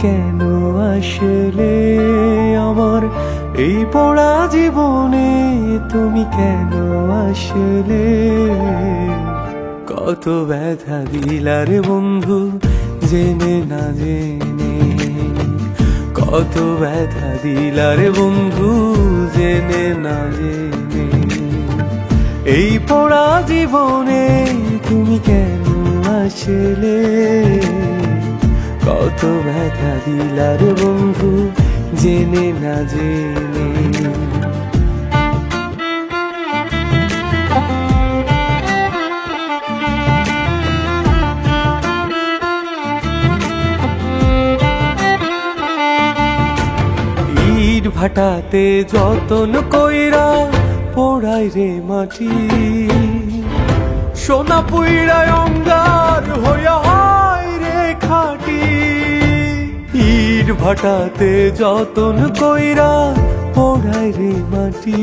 কেন আসলে আমার? এই পড়া জীবনে তুমি কেন আসলে? কত ব্যথা দিলারে বন্ধু, জেনে না জেনে। কত ব্যথা দিলারে বন্ধু, জেনে না জেনে। এই পড়া জীবনে তুমি কেন আসলে কত ব্যথা দিলার বন্ধু, জেনে না জেনে। ইট ভাটাতে যতন কইরা পোড়াই রে মাটি, সোনা পুইরায় অঙ্গার হইয়া রে খাটি। ইট ভাটাতে যতন কইরা পোড়াই রে মাটি।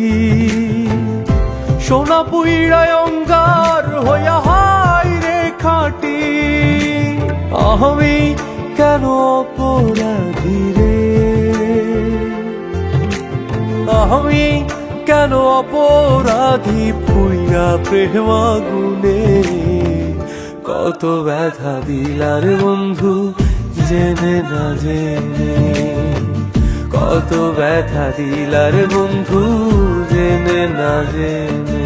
সোনা পুইরায় অঙ্গার হইয়া হয় রে খাটি। আমি কেন অপরাধী রে? আমি কেন অপরাধী পুইরা প্রেম আগুনে? কত ব্যথা দিলার বন্ধু জেনে না জেনে। কত ব্যথা দিলার বন্ধু জেনে না জেনে।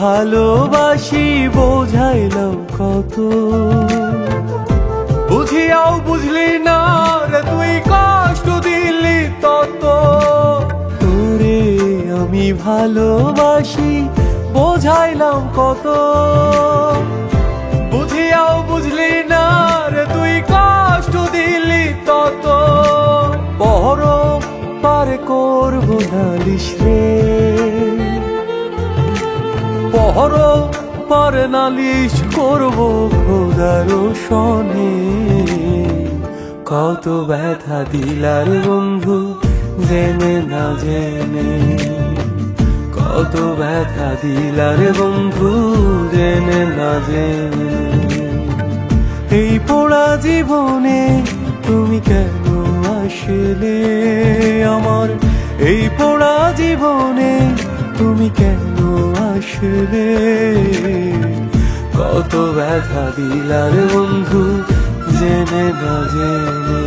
ভালোবাসি বোঝাইলাম কত। বুঝিয়াও বুঝলি না রে, তুই কষ্ট দিলি তত। তোরে আমি ভালোবাসি বোঝাইলাম কত। বুঝিয়াও বুঝলি না রে, তুই কষ্ট দিলি তত। পর পার করব নালিশ রে পহর পার নালিশ করব খোদার সনে কত ব্যথা দিলার বন্ধু, জেনে না জেনে। কত ব্যথা দিলার বন্ধু, জেনে না জেনে। এই পোড়া জীবনে তুমি কেন আসলে? আমার এই পোড়া জীবনে তুমি কেন আসলে কত ব্যথা দিলার বন্ধু, জেনে না জেনে।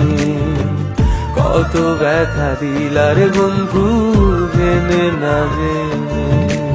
কত ব্যথা দিলার বন্ধু, জেনে না জেনে।